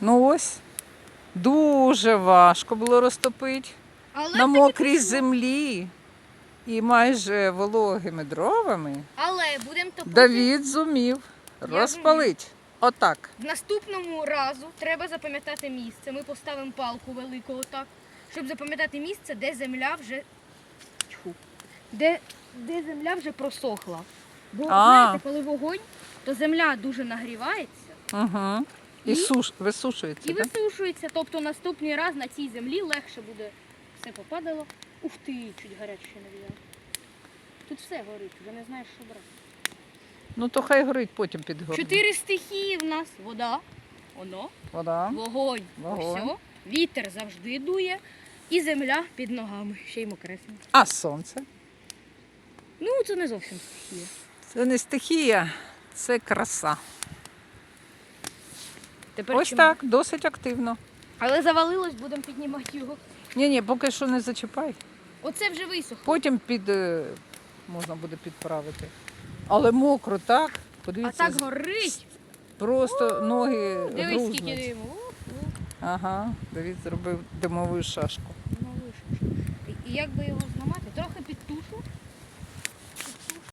Ну ось. Дуже важко було розтопити Але на мокрій землі і майже вологими дровами. Але будемо топити. Давід зумів розпалити. Отак. В наступному разу треба запам'ятати місце. Ми поставимо палку велику отак, щоб запам'ятати місце, де земля вже. Де, де земля вже просохла. Бо А. знаєте, коли вогонь, то земля дуже нагрівається Угу. І І- суш... висушується. і так? висушується. Тобто наступний раз на цій землі легше буде все попадало. Ух ти, чуть гаряче навіяло. Тут все горить, вже не знаєш, що брати. Ну то хай горить, потім підгорне. Чотири стихії в нас: вода, воно, Вода. Вогонь. Вогонь. Ось. Вітер завжди дує. І земля під ногами. Ще й мокресенька. А сонце. Ну, це не зовсім стихія. Це не стихія, це краса. Тепер Ось чим- так, досить активно. Але завалилось, будемо піднімати його. Ні, ні, поки що не зачіпай. Оце вже висохло. Потім під е, можна буде підправити. Але мокро, так? А Подивіться, так горить. просто ноги Дивись, скільки диму. Ух, ух. Ага, Давід зробив димову шашку. Ну, вийшло. І- як би його зламати? Трохи підтушу.